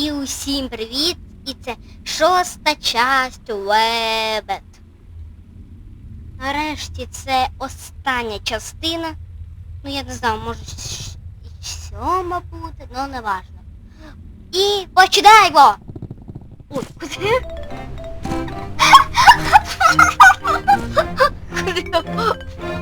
І усім привіт! І це шоста часть Лебед. Нарешті це остання частина. Ну я не знаю, може і сьома буде, ну не важно. І починаємо! Ой, куди? Куди?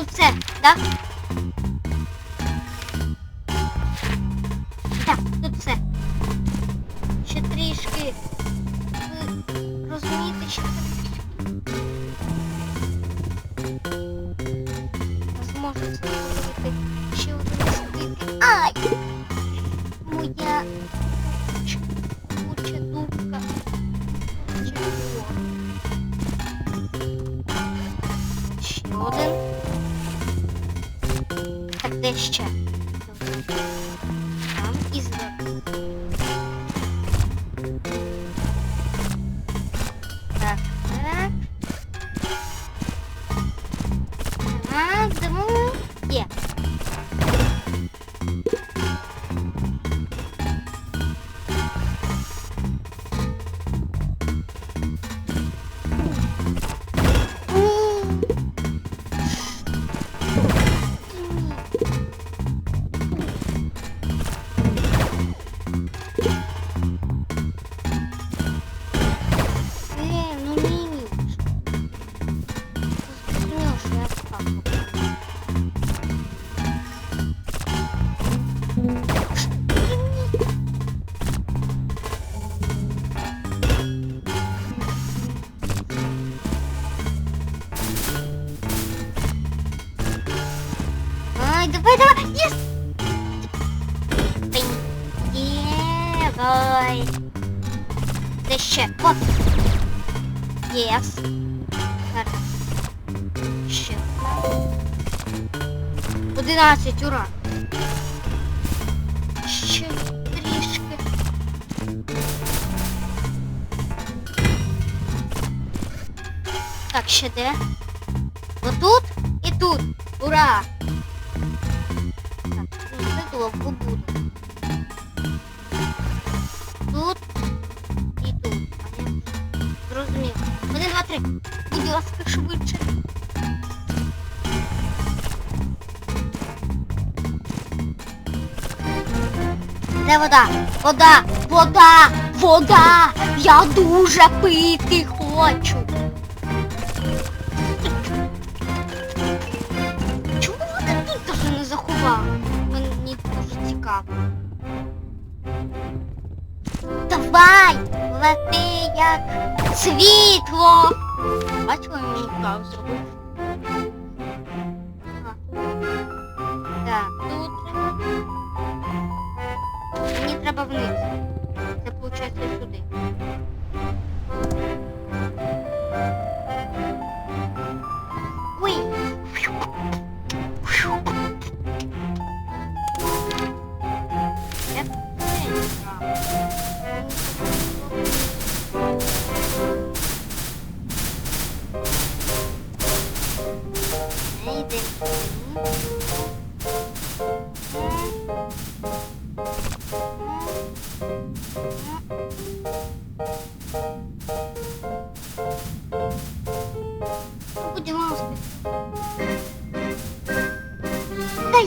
Тут все, так? Так, тут все. Ще трішки. Ви розумієте, що це? Зробити 11, ура! Ще трішки. Так, ще де? Отут і тут. Ура! Так, це довго буде. Тут і тут. Зрозуміло. Один, два, три. Будь ласка, швидше. Де вода? Вода! Вода! Вода! Я дуже пити хочу. Чому вони тут даже не заховали? Мені дуже цікаво. Давай! Лети як світло! Бачила, каву зробив. Треба. Це виходить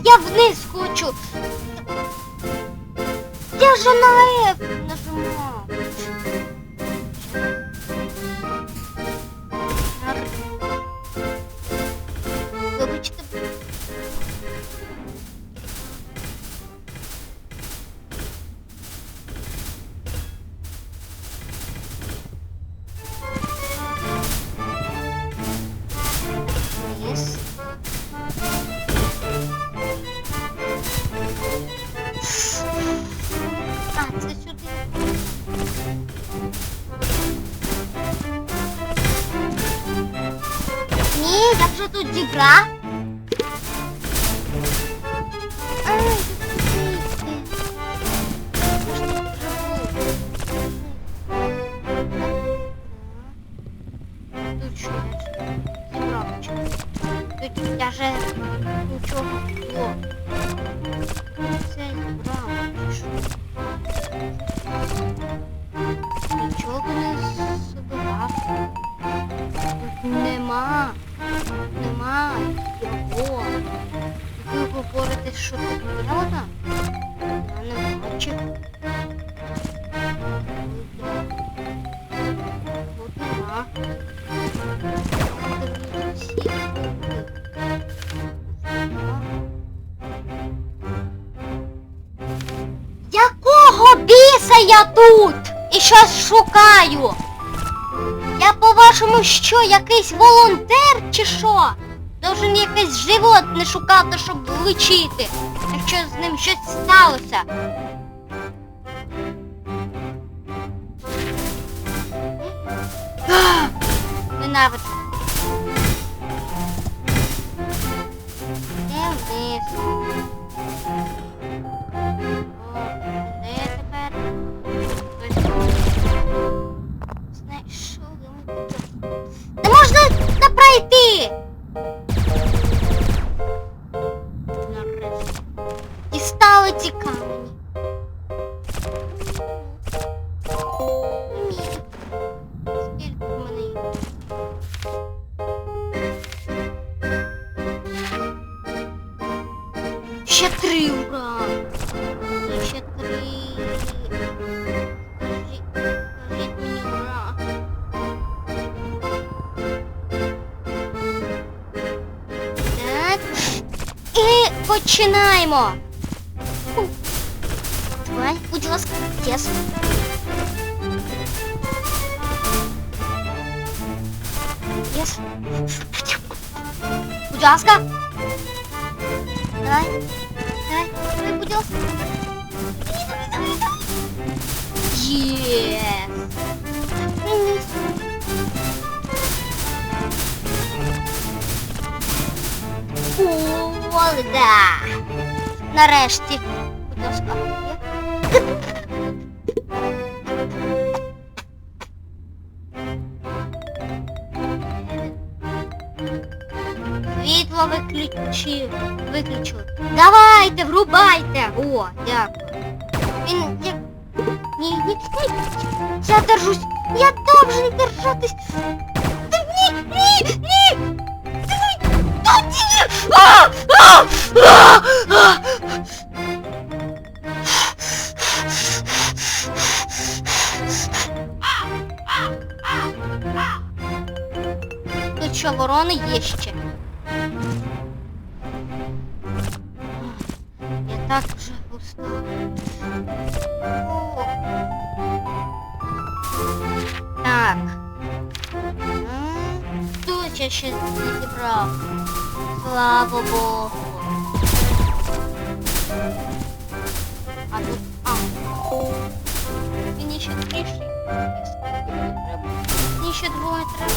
я вниз хочу. Я на шукаю? Я по-вашому що, якийсь волонтер чи що? Должен якесь животне шукати, щоб влучити, якщо з ним щось сталося. Ненавиджу. Де вниз? Пройти! Нарешті. І стали ці камені. Ні. Скільки? Ще три, ура! починаємо. Фу. Давай, будь ласка, єс. Єс. Будь ласка. Давай. Давай, давай, будь ласка. Давай, давай, О, да. Нарешті. Будь ласка. Світло виключи. Виключили. Давайте, врубайте. О, дякую. Він як. Ні, ні, ні. Я держусь. Я должен держатись. Ні, ні, ні. Ні. А, а, а, а. Тут що, ворони є ще? ще не зібрав. Слава Богу. А тут... А. Мені ще трішки. не треба. Мені ще двоє треба.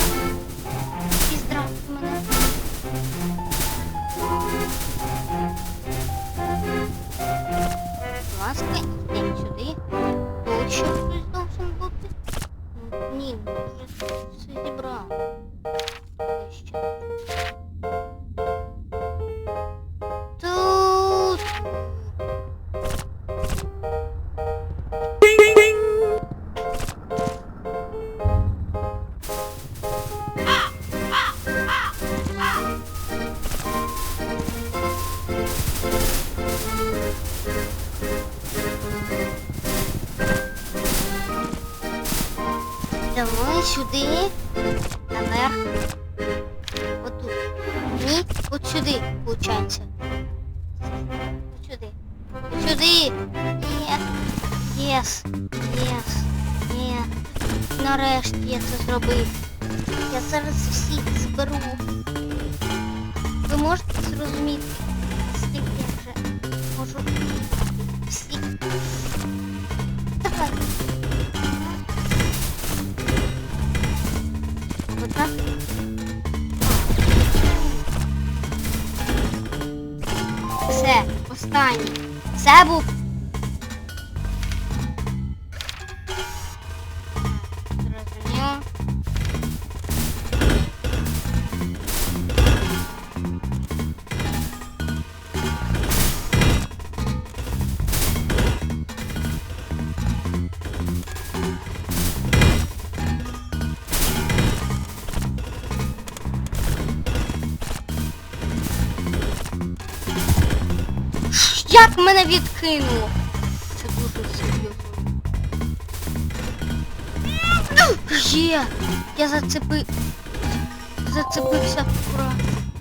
І здравствуй мене. Будь ласка, йдемо сюди. Тут ще хтось должен бути. Ну, Ні, вже все зібрав. Давай сюди. Наверх. Отут. Ні, от сюди, виходить. От сюди. От сюди. Єс. Єс. Єс. Єс. Нарешті я це зробив. Я зараз всіх зберу. Ви можете зрозуміти, Це мене відкинуло? Це дуже серйозно. Є! Я зацепи... зацепився про...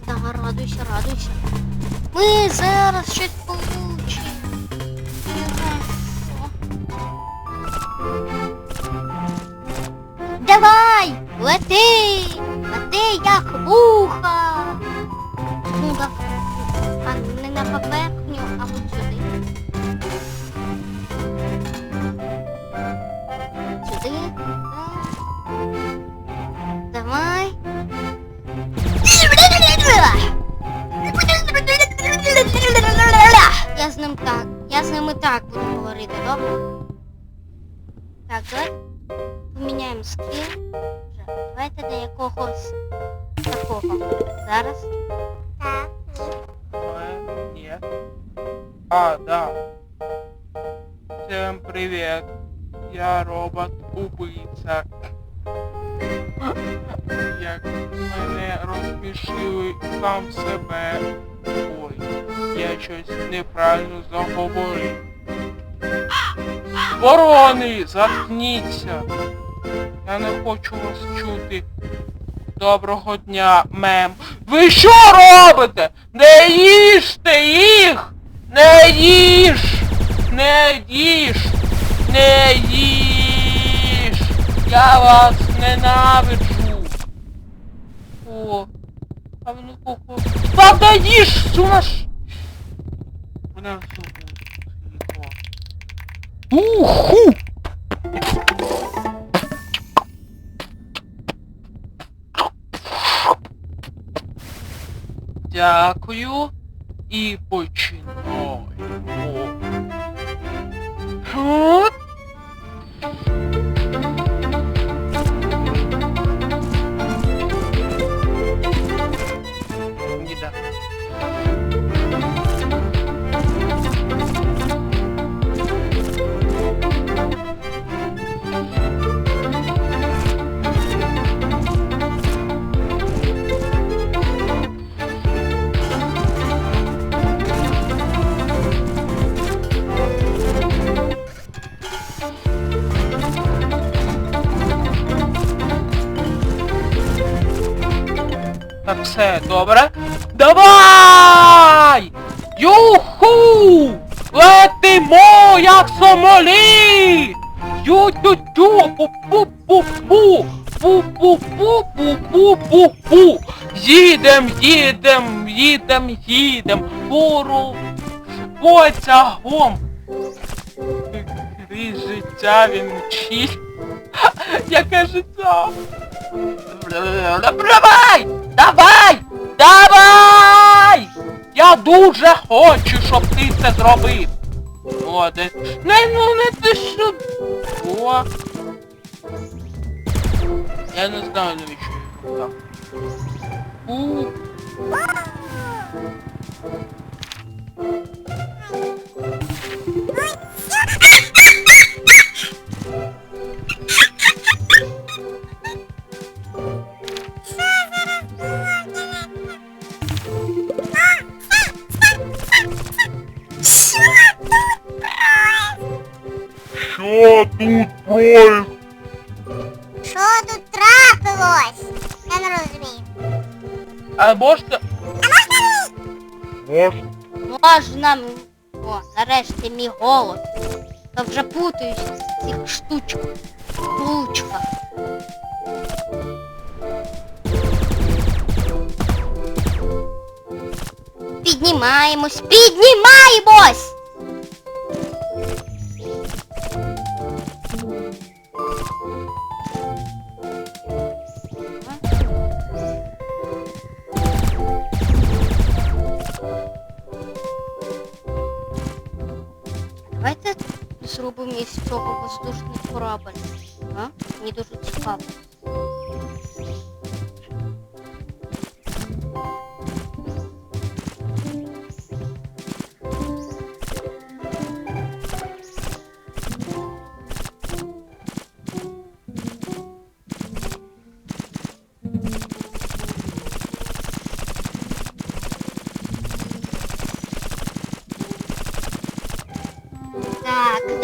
Да, радуйся, радуйся. Ми зараз щось получимо. Давай! Лети! Лети як муха! Неправильно заговорив. Ворони, заткніться. Я не хочу вас чути. Доброго дня, мем. Ви що робите? Не їжте їх! Не їж! Не їж! Не їж! Я вас ненавиджу! О, а ну кого? Та їж, сумаш! Уху! Дякую. І починаємо. От. Добре? Давай! Юху! Летимо, як сомолі! Ю-тю-тю, пу-пу-пу-пу! Пу-пу-пу-пу-пу-пу-пу! Їдем, їдем, їдем, їдем! Пору потягом! Крізь життя він мчить. Яке життя? Давай! Давай! Давай! Я дуже хочу, щоб ти це зробив. О, де... Не, ну не ти що... О. Я не знаю навіщо я. У. Що тут происходит? Що тут трапилось? Я не розумію. А. Может, Можна. м- О, нарешті мій голос. Та вже путаюсь в цих штучках. Булочках. Піднімаємось, піднімаємось!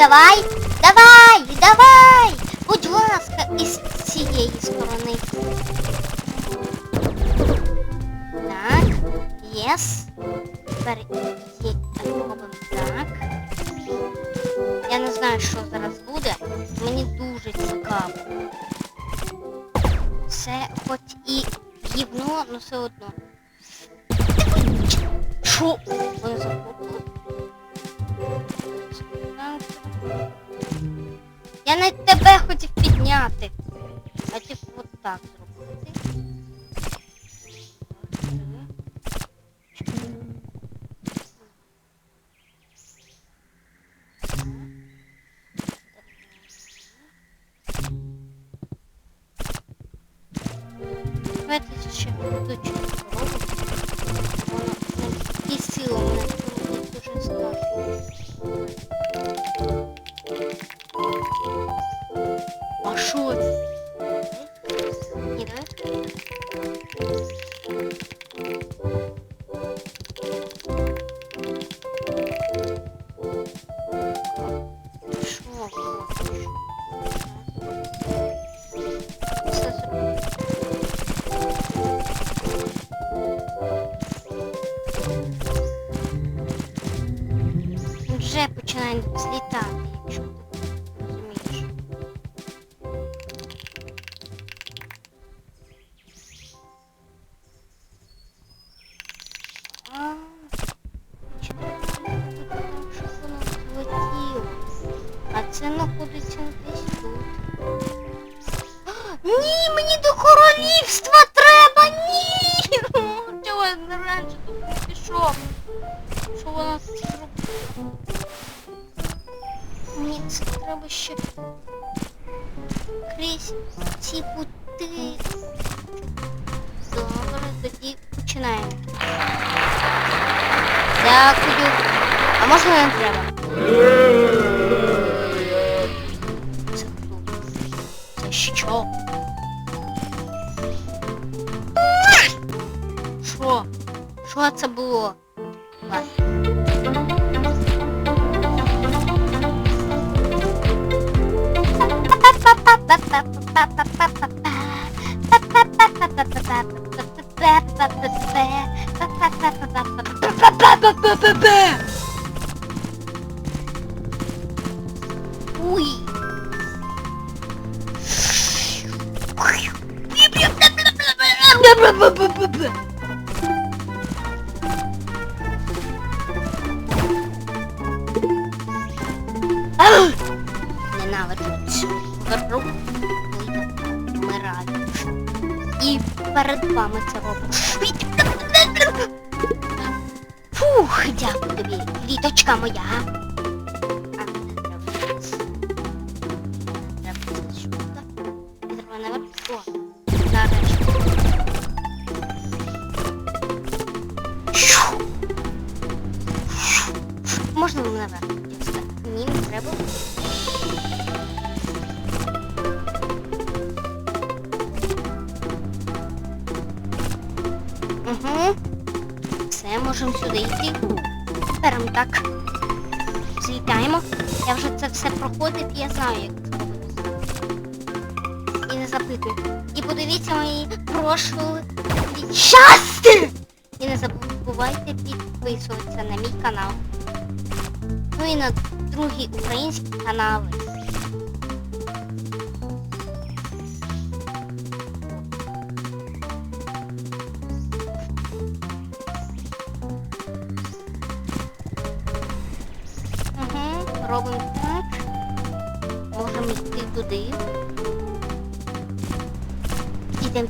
давай, давай, давай! Будь ласка, із цієї сторони. Так, єс. Тепер Вже починає злітати, якщо Що це було? Ладно. Уй. Дякую тобі, квіточка моя. Так. Злітаємо. Я вже це все проходив, я знаю, як це робити. І не запитую. І подивіться мої прошлі части! І не забувайте підписуватися на мій канал. Ну і на другі українські канали. Робимо так. Можемо йти туди. Ідемо.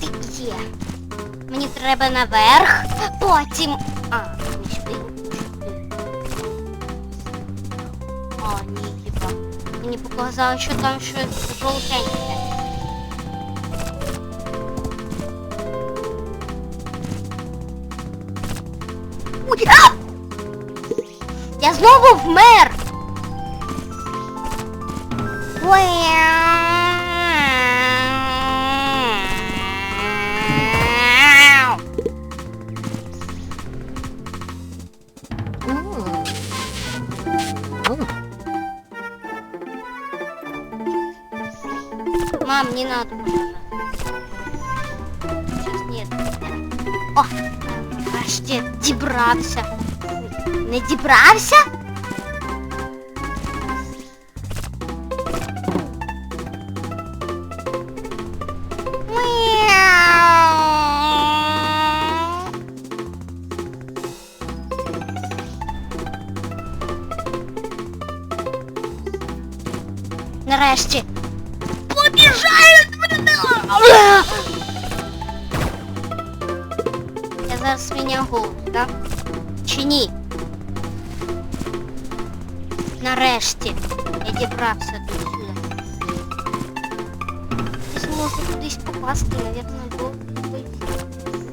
Ти є. Мені треба наверх, потім. А. Сюди. А, ні, хіба. Мені показало, що там щось жовтеньке. Я знову вмер! Мам, не надо. Сейчас нет. О, нарешті дібрався. Не дібрався? Я дібрався до сюди. Я зможу кудись попасти, навірно, до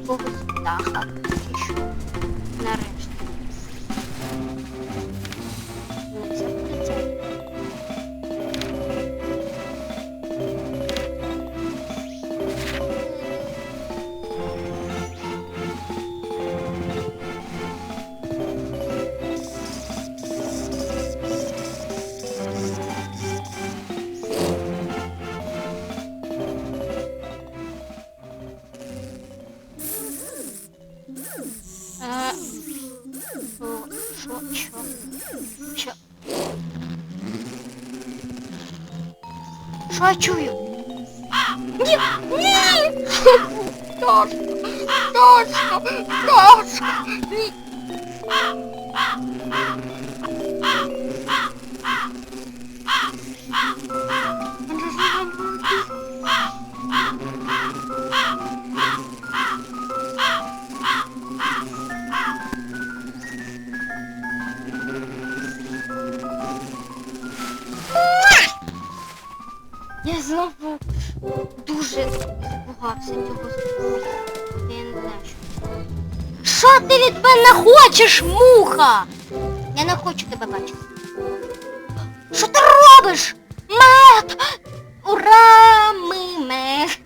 якогось- якогось. Чи що? Nożka! Nożka! Nie znowu duży chłop. Що ти від мене хочеш, муха? Я не хочу тебе бачити. Що ти робиш? Мед! Ура! Ми мед!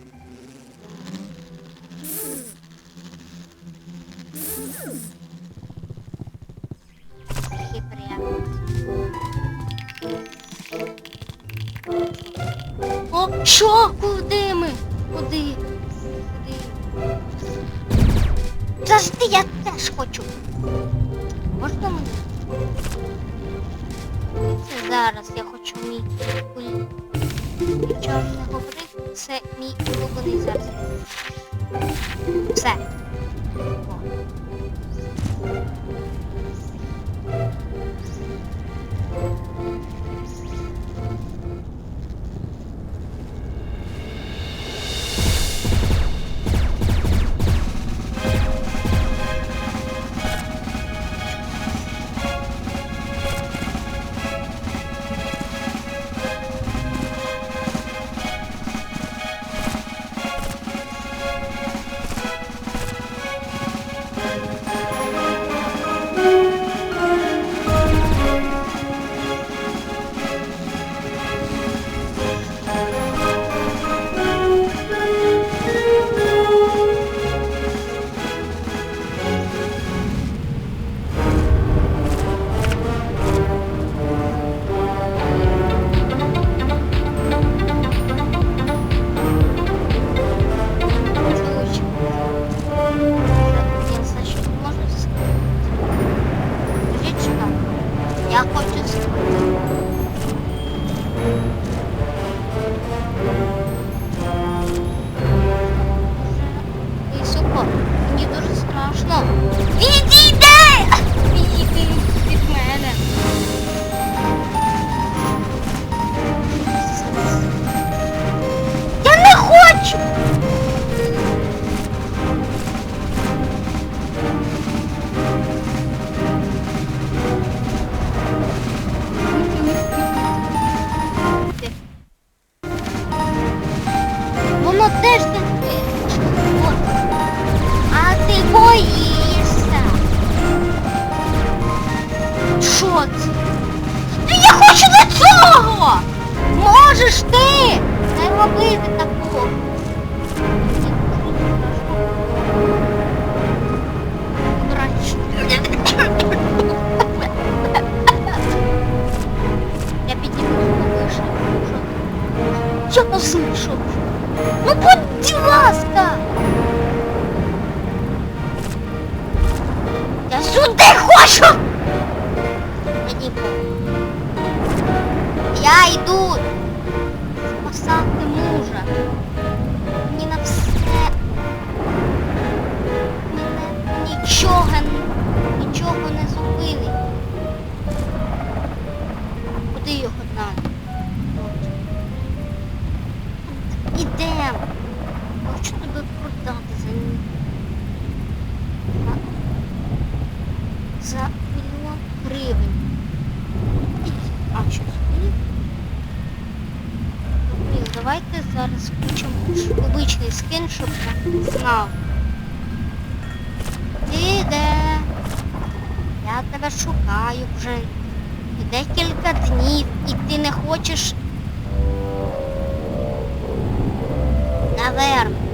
О, що? Куди ми? Куди? Завжди я теж хочу. Можна мені? Зараз я хочу мій улюблений. Нічого не говорив, це мій улюблений зараз. Все. Слышу. Ну будь ласка. Я сюди хочу. Мені. Я йду спасати мужа. Мені на все. Мене нічого, нічого не зробили. Куди його дати? Ідем. Хочу тебе продати за ні. За мільйон гривень. А що собі? Блін, давайте зараз включимо обичний скин, щоб я знав. Ти де? Я тебе шукаю вже декілька днів і ти не хочеш наверх. О,